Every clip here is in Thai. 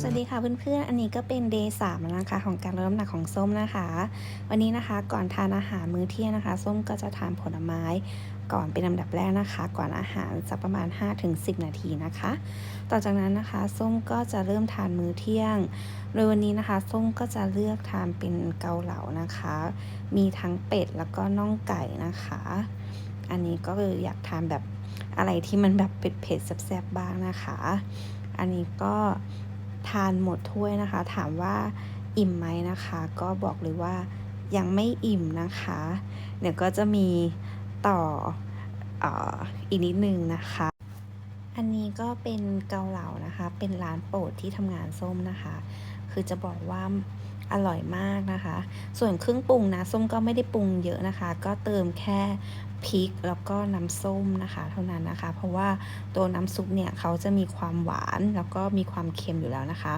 สวัสดีค่ะเพื่อนๆ อันนี้ก็เป็น day 3แล้วนะคะของการลดน้ำหนักของส้มนะคะ วันนี้นะคะก่อนทานอาหารมื้อเที่ยงนะคะ ส้มก็จะทานผลไม้ก่อนเป็นลำดับแรกนะคะ ก่อนอาหารสักประมาณ 5-10 นาทีนะคะ ต่อจากนั้นนะคะ ส้มก็จะเริ่มทานมื้อเที่ยง โดยวันนี้นะคะ ส้มก็จะเลือกทานเป็นเกาเหลานะคะ มีทั้งเป็ดแล้วก็น่องไก่นะคะ อันนี้ก็คืออยากทานแบบ อะไรที่มันแบบเผ็ดๆแซ่บๆบ้างนะคะ อันนี้ก็ทานหมดถ้วยนะคะ ถามว่าอิ่มไหมนะคะ ก็บอกเลยว่ายังไม่อิ่มนะคะ เดี๋ยวก็จะมีต่ออออีกนิดนึงนะคะ อันนี้ก็เป็นเกาเหลานะคะ เป็นร้านโปรดที่ทำงานส้มนะคะ คือจะบอกว่า อร่อยมากนะคะ ส่วนเครื่องปรุงนะส้มก็ไม่ได้ปรุงเยอะนะคะ ก็เติมแค่พริกแล้วก็น้ำส้มนะคะ เท่านั้นนะคะ เพราะว่าตัวน้ำซุปเนี่ยเขาจะมีความหวานแล้วก็มีความเค็มอยู่แล้วนะคะ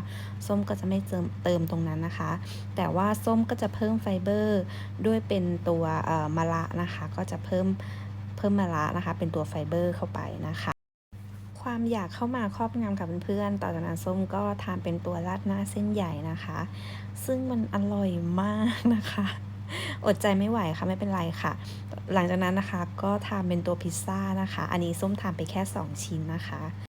ส้มก็จะไม่เติมเติมตรงนั้นนะคะ แต่ว่าส้มก็จะเพิ่มไฟเบอร์ด้วยเป็นตัวมะระนะคะ ก็จะเพิ่มเพิ่มมะระนะคะ เป็นตัวไฟเบอร์เข้าไปนะคะ ความอยากเข้ามาครอบงำกับเพื่อนๆ ต่อจากนั้นส้มก็ทานเป็นตัวราดหน้าเส้นใหญ่นะคะ ซึ่งมันอร่อยมากนะคะ อดใจไม่ไหวค่ะไม่เป็นไรค่ะ หลังจากนั้นนะคะก็ทานเป็นตัวพิซซ่านะคะ อันนี้ส้มทานไปแค่ 2 ชิ้นนะคะ